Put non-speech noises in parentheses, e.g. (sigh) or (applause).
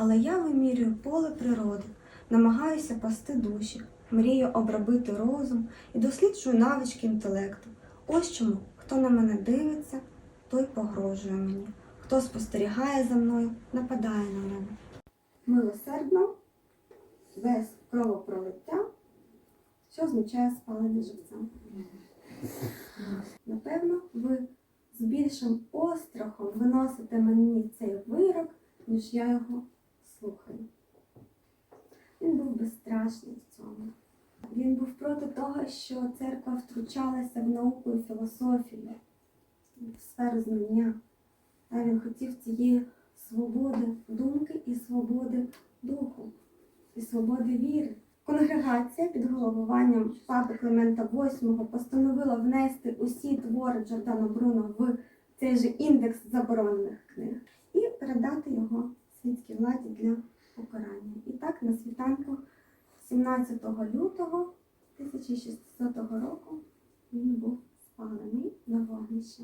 Але я вимірюю поле природи, намагаюся пасти душі, мрію обробити розум і досліджую навички інтелекту. Ось чому, хто на мене дивиться, той погрожує мені. Хто спостерігає за мною, нападає на мене. Милосердно, без кровопролиття, що означає спалення живцем. (laughs) Напевно, ви з більшим острахом виносите мені цей вирок, ніж я його слухаю. Він був безстрашний в цьому. Він був проти того, що церква втручалася в науку і філософію, в сферу знання. Та він хотів цієї свободи думки і свободи духу, і свободи віри. Конгрегація під головуванням папи Климента VIII постановила внести усі твори Джордано Бруно в цей же індекс заборонених книг і передати його світській владі для покарання. І так на світанку 17 лютого 1600 року він був спалений на вогнище.